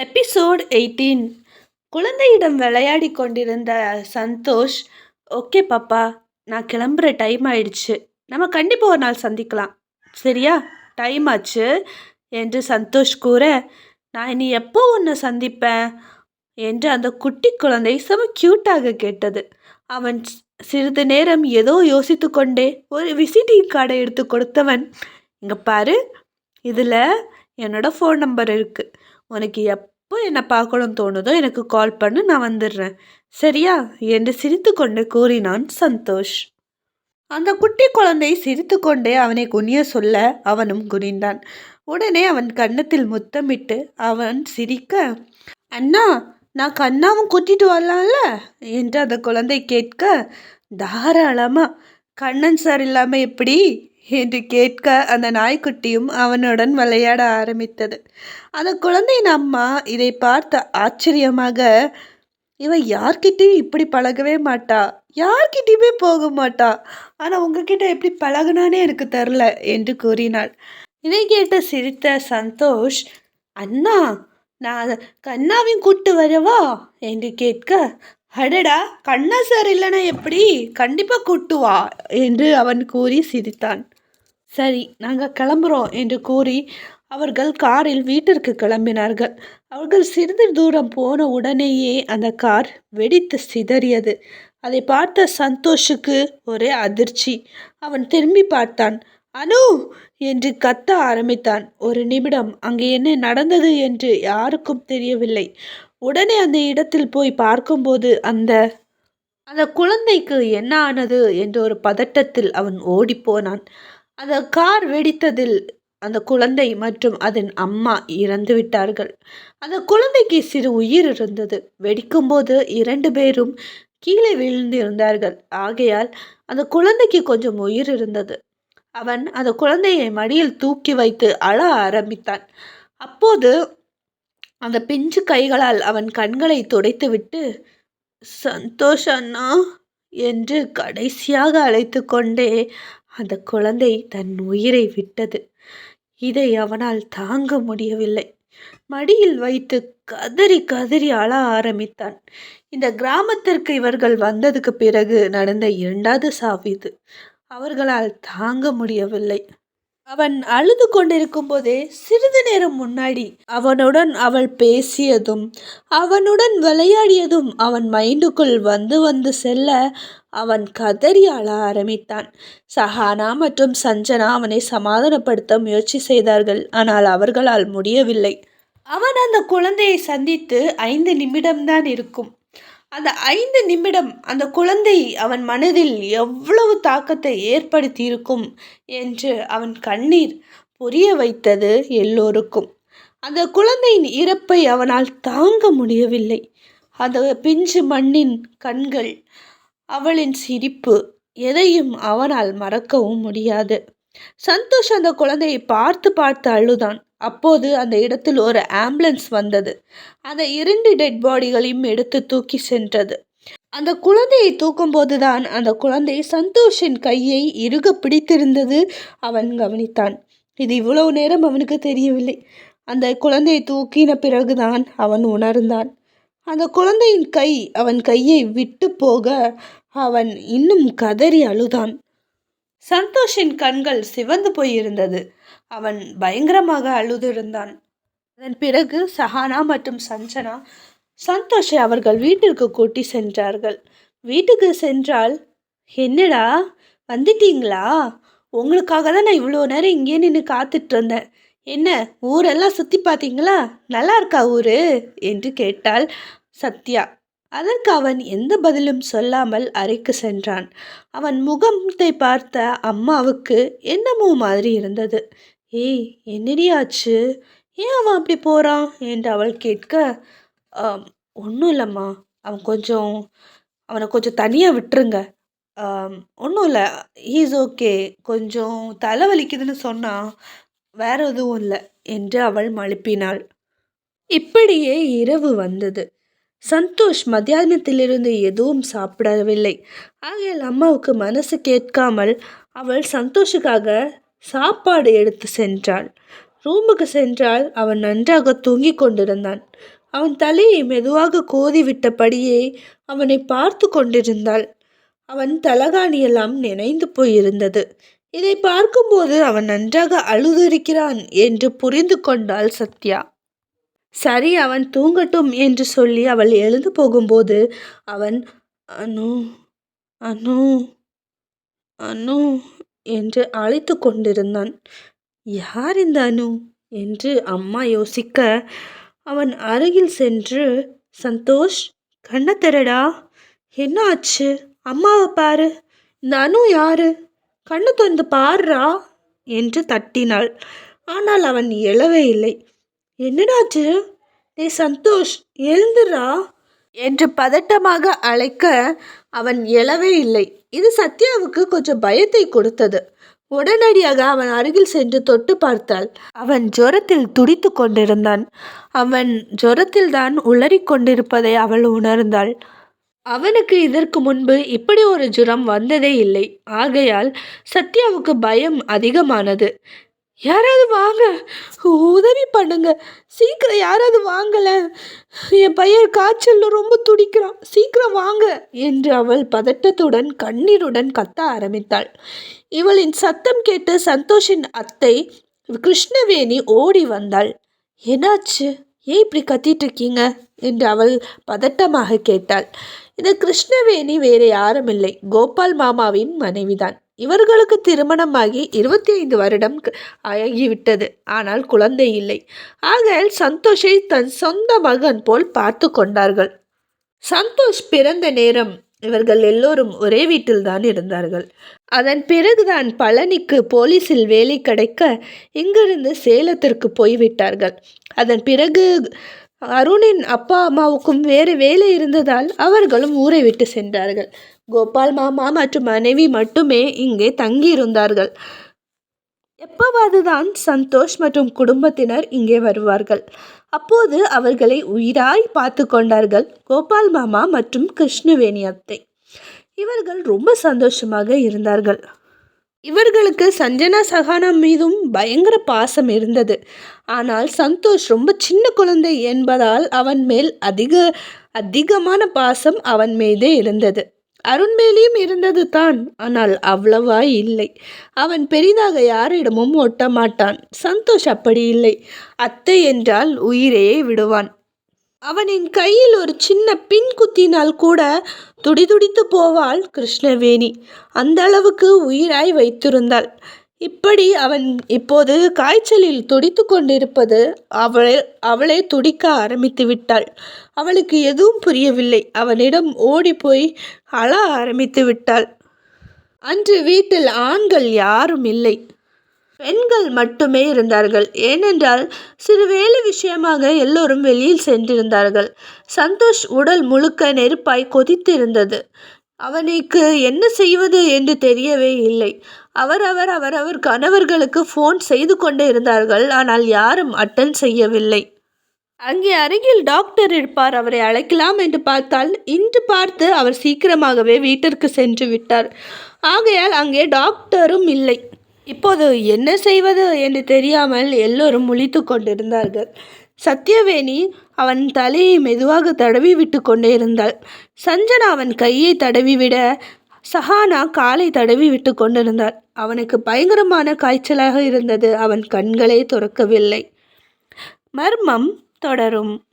Episode eighteen குழந்தையிடம் விளையாடி கொண்டிருந்த Santhosh okay பாப்பா நான் கிளம்புற டைம் ஆயிடுச்சு. நம்ம கண்டிப்பாக ஒரு நாள் சந்திக்கலாம். சரியா? டைம் ஆச்சு. என்று சந்தோஷ் கூற நான் இனி எப்போ உன்னை சந்திப்பேன்? என்று அந்த குட்டி குழந்தை செம க்யூட்டாக கேட்டது. அவன் சிறிது நேரம் ஏதோ யோசித்து கொண்டே ஒரு விசிட்டிங் கார்டை எடுத்து கொடுத்தவன். இங்கே பாரு இதில் என்னோட ஃபோன் நம்பர் இருக்குது உனக்கு எப்போ என்னை பார்க்கணும் தோணுதோ எனக்கு கால் பண்ணு நான் வந்துடுறேன். சரியா? என்று சிரித்துக்கொண்டு கூறினான் சந்தோஷ். அந்த குட்டி குழந்தை சிரித்துக்கொண்டே அவனை குனிய சொல்ல அவனும் குனிந்தான். உடனே அவன் கன்னத்தில் முத்தமிட்டு அவன் சிரிக்க அண்ணா நான் கண்ணாவும் கூட்டிட்டு வரலாம்ல? என்று அந்த குழந்தை கேட்க தாராளமா. கண்ணன் சார் இல்லாமல் எப்படி? என்று கேட்க அந்த நாய்க்குட்டியும் அவனுடன் விளையாட ஆரம்பித்தது. அந்த குழந்தையின் அம்மா இதை பார்த்த ஆச்சரியமாக இவ யார்கிட்டயும் இப்படி பழகவே மாட்டா. யார்கிட்டயுமே போக மாட்டா. ஆனால் உங்ககிட்ட எப்படி பழகுனானே எனக்கு தெரில என்று கூறினாள். இதை கேட்ட சிரித்த சந்தோஷ் அண்ணா நான் கண்ணாவையும் கூட்டு வரவா? என்று கேட்க அடடா கண்ணா சார் இல்லைனா எப்படி? கண்டிப்பாக கூட்டு வா என்று அவன் கூறி சிரித்தான். சரி நாங்கள் கிளம்புறோம் என்று கூறி அவர்கள் காரில் வீட்டிற்கு கிளம்பினார்கள். அவர்கள் சிறிது தூரம் போன உடனேயே அந்த கார் வெடித்து சிதறியது. அதை பார்த்த சந்தோஷுக்கு ஒரே அதிர்ச்சி. அவன் திரும்பி பார்த்தான். அனு! என்று கத்த ஆரம்பித்தான். ஒரு நிமிடம் அங்கே என்ன நடந்தது என்று யாருக்கும் தெரியவில்லை. உடனே அந்த இடத்தில் போய் பார்க்கும்போது அந்த அந்த குழந்தைக்கு என்ன ஆனது என்ற ஒரு பதட்டத்தில் அவன் ஓடிப்போனான். அந்த கார் வெடித்ததில் அந்த குழந்தை மற்றும் அதன் அம்மா இறந்து விட்டார்கள். அந்த குழந்தைக்கு சிறு உயிர் இருந்தது. வெடிக்கும்போது இரண்டு பேரும் கீழே விழுந்து இருந்தார்கள் ஆகையால் அந்த குழந்தைக்கு கொஞ்சம் உயிர் இருந்தது. அவன் அந்த குழந்தையை மடியில் தூக்கி வைத்து அழ ஆரம்பித்தான். அப்போது அந்த பிஞ்சு கைகளால் அவன் கண்களை துடைத்துவிட்டு சந்தோஷ் அண்ணா என்று கடைசியாக அழைத்து கொண்டே அந்த குழந்தை தன் உயிரை விட்டது. இதை அவனால் தாங்க முடியவில்லை. மடியில் வைத்து கதறி கதறி அழ ஆரம்பித்தான். இந்த கிராமத்திற்கு இவர்கள் வந்ததுக்கு பிறகு நடந்த இரண்டாவது சாவு இது. அவர்களால் தாங்க முடியவில்லை. அவன் அழுது கொண்டிருக்கும் போதே சிறிது நேரம் முன்னாடி அவனுடன் அவள் பேசியதும் அவனுடன் விளையாடியதும் அவன் மைண்டுக்குள் வந்து வந்து செல்ல அவன் கதறி அழ ஆரம்பித்தான். சஹானா மற்றும் சஞ்சனா அவனை சமாதானப்படுத்த முயற்சி செய்தார்கள் ஆனால் அவர்களால் முடியவில்லை. அவன் அந்த குழந்தையை சந்தித்து ஐந்து நிமிடம்தான் இருக்கும். அந்த ஐந்து நிமிடம் அந்த குழந்தை அவன் மனதில் எவ்வளவு தாக்கத்தை ஏற்படுத்தியிருக்கும் என்று அவன் கண்ணீர் புரிய வைத்தது எல்லோருக்கும். அந்த குழந்தையின் இறப்பை அவனால் தாங்க முடியவில்லை. அந்த பிஞ்சு மண்ணின் கண்கள் அவளின் சிரிப்பு எதையும் அவனால் மறக்கவும் முடியாது. சந்தோஷ் அந்த குழந்தையை பார்த்து பார்த்து அழுதான். அப்போது அந்த இடத்தில் ஒரு ஆம்புலன்ஸ் வந்தது. அந்த இரண்டு டெட் பாடிகளையும் எடுத்து தூக்கி சென்றது. அந்த குழந்தையை தூக்கும்போதுதான் அந்த குழந்தை சந்தோஷின் கையை இறுக பிடித்திருந்தது அவன் கவனித்தான். இது இவ்வளவு நேரம் அவனுக்கு தெரியவில்லை. அந்த குழந்தையை தூக்கின பிறகுதான் அவன் உணர்ந்தான். அந்த குழந்தையின் கை அவன் கையை விட்டு போக அவன் இன்னும் கதறி அழுதான். சந்தோஷின் கண்கள் சிவந்து போயிருந்தது. அவன் பயங்கரமாக அழுதிருந்தான். அதன் பிறகு சஹானா மற்றும் சஞ்சனா சந்தோஷை அவர்கள் வீட்டிற்கு கூட்டி சென்றார்கள். வீட்டுக்கு சென்றால் என்னடா வந்துட்டீங்களா? உங்களுக்காக தான் நான் இவ்வளோ நேரம் இங்கே நின்று காத்துட்டு இருந்தேன் என்ன ஊரெல்லாம் சுற்றி பார்த்தீங்களா? நல்லா இருக்கா ஊர்? என்று கேட்டாள் சத்யா. அதற்கு அவன் எந்த பதிலும் சொல்லாமல் அறைக்கு சென்றான். அவன் முகத்தை பார்த்த அம்மாவுக்கு என்னமோ மாதிரி இருந்தது. ஏய் என்னடி ஆச்சு? ஏன் அவன் அப்படி போகிறான் என்று அவள் கேட்க ஒன்றும் இல்லைம்மா. அவன் கொஞ்சம் அவனை கொஞ்சம் தனியாக விட்டுருங்க. ஒன்றும் இல்லை. ஈஸ் ஓகே கொஞ்சம் தலைவலிக்குதுன்னு சொன்னால் வேற எதுவும் இல்லை என்று அவள் மழுப்பினாள். இப்படியே இரவு வந்தது. சந்தோஷ் மத்தியானத்திலிருந்து எதுவும் சாப்பிடவில்லை. ஆகையால் அம்மாவுக்கு மனசு கேட்காமல் அவள் சந்தோஷுக்காக சாப்பாடு எடுத்து சென்றாள். ரூமுக்கு சென்றால் அவன் நன்றாக தூங்கிக் கொண்டிருந்தான். அவன் தலையை மெதுவாக கோதிவிட்டபடியே அவனை பார்த்து கொண்டிருந்தாள். அவன் தலகாணியெல்லாம் நினைந்து போயிருந்தது. இதை பார்க்கும்போது அவன் நன்றாக அழுதிருக்கிறான் என்று புரிந்து கொண்டாள் சத்யா. சரி அவன் தூங்கட்டும் என்று சொல்லி அவள் எழுந்து போகும்போது அவன் அனு அனு அனு என்று அழைத்து கொண்டிருந்தான். யார் இந்த அனு? என்று அம்மா யோசிக்க அவன் அருகில் சென்று சந்தோஷ் கண்ணை திறடா என்ன ஆச்சு? அம்மாவை பாரு இந்த அனு யாரு? கண்ணு திறந்து பாருடா என்று தட்டினாள். ஆனால் அவன் எழவே இல்லை. என்னடாச்சு? நீ சந்தோஷ் எழுந்துடா என்று பதட்டமாக அழைக்க அவன் எழவே இல்லை. இது சத்யாவுக்கு கொஞ்சம் பயத்தை கொடுத்தது. உடனடியாக அவன் அருகில் சென்று தொட்டு பார்த்தாள். அவன் ஜுரத்தில் துடித்து கொண்டிருந்தான். அவன் ஜுரத்தில் தான் உளறிக் கொண்டிருப்பதை அவள் உணர்ந்தாள். அவனுக்கு இதற்கு முன்பு இப்படி ஒரு ஜுரம் வந்ததே இல்லை. ஆகையால் சத்யாவுக்கு பயம் அதிகமானது. யாராவது வாங்க. உதவி பண்ணுங்க. சீக்கிரம் யாராவது வாங்கல. என் பையன் காய்ச்சலில் ரொம்ப துடிக்கிறான். சீக்கிரம் வாங்க என்று அவள் பதட்டத்துடன் கண்ணீருடன் கத்த ஆரம்பித்தாள். இவளின் சத்தம் கேட்டு சந்தோஷின் அத்தை கிருஷ்ணவேணி ஓடி வந்தாள். என்னாச்சு? ஏன் இப்படி கத்திட்டு இருக்கீங்க என்று அவள் பதட்டமாக கேட்டாள். இந்த கிருஷ்ணவேணி வேறு யாரும் இல்லை கோபால் மாமாவின் மனைவிதான். இவர்களுக்கு திருமணமாகி இருபத்தி ஐந்து வருடம் ஆகிவிட்டது. ஆனால் குழந்தை இல்லை. ஆகையால் சந்தோஷை தன் சொந்த மகன் போல் பார்த்து கொண்டார்கள். சந்தோஷ் பிறந்த நேரம் இவர்கள் எல்லோரும் ஒரே வீட்டில்தான் இருந்தார்கள். அதன் பிறகுதான் பழனிக்கு போலீஸில் வேலை கிடைக்க இங்கிருந்து சேலத்திற்கு போய்விட்டார்கள். அதன் பிறகு அருணின் அப்பா அம்மாவுக்கும் வேறு வேலை இருந்ததால் அவர்களும் ஊரை விட்டு சென்றார்கள். கோபால் மாமா மற்றும் மனைவி மட்டுமே இங்கே தங்கியிருந்தார்கள். எப்போவாதுதான் சந்தோஷ் மற்றும் குடும்பத்தினர் இங்கே வருவார்கள். அப்போது அவர்களை உயிராய் பார்த்து கொண்டார்கள் கோபால் மாமா மற்றும் கிருஷ்ணவேணி அத்தை. இவர்கள் ரொம்ப சந்தோஷமாக இருந்தார்கள். இவர்களுக்கு சஞ்சனா சகானா மீதும் பயங்கர பாசம் இருந்தது. ஆனால் சந்தோஷ் ரொம்ப சின்ன குழந்தை என்பதால் அவன் மேல் அதிக அதிகமான பாசம் அவன் மீதே இருந்தது. அருண்மேலியும் இருந்தது தான் ஆனால் அவ்வளவா இல்லை. அவன் பெரிதாக யாரிடமும் ஒட்ட மாட்டான். சந்தோஷ் அப்படி இல்லை. அத்தை என்றால் உயிரே விடுவான். அவனின் கையில் ஒரு சின்ன பின் குத்தினால் கூட துடிதுடித்து போவாள் கிருஷ்ணவேணி. அந்த அளவுக்கு உயிராய் வைத்திருந்தாள். இப்படி அவன் இப்போது காய்ச்சலில் துடித்து கொண்டிருப்பது அவளை அவளே துடிக்க ஆரம்பித்து விட்டாள். அவளுக்கு எதுவும் புரியவில்லை. அவனிடம் ஓடிப்போய் அழ ஆரம்பித்து விட்டாள். அன்று வீட்டில் ஆண்கள் யாரும் இல்லை. பெண்கள் மட்டுமே இருந்தார்கள். ஏனென்றால் சிறு வேலை விஷயமாக எல்லோரும் வெளியில் சென்றிருந்தார்கள். சந்தோஷ் உடல் முழுக்க நெருப்பாய் கொதித்திருந்தது. அவனுக்கு என்ன செய்வது என்று தெரியவே இல்லை. அவரவர் அவரவர் கணவர்களுக்கு ஃபோன் செய்து கொண்டே இருந்தார்கள். ஆனால் யாரும் அட்டன் செய்யவில்லை. அங்கே அருகில் டாக்டர் இருப்பார். அவரை அழைக்கலாம் என்று பார்த்தால் இன்று பார்த்து அவர் சீக்கிரமாகவே வீட்டிற்கு சென்று விட்டார். ஆகையால் அங்கே டாக்டரும் இல்லை. இப்போது என்ன செய்வது என்று தெரியாமல் எல்லோரும் முழித்து கொண்டிருந்தார்கள். சத்யவேணி அவன் தலையை மெதுவாக தடவி விட்டு கொண்டே இருந்தாள். சஞ்சனா அவன் கையை தடவிவிட சஹானா காலை தடவி விட்டு கொண்டிருந்தாள். அவனுக்கு பயங்கரமான காய்ச்சலாக இருந்தது. அவன் கண்களே துறக்கவில்லை. மர்மம் தொடரும்.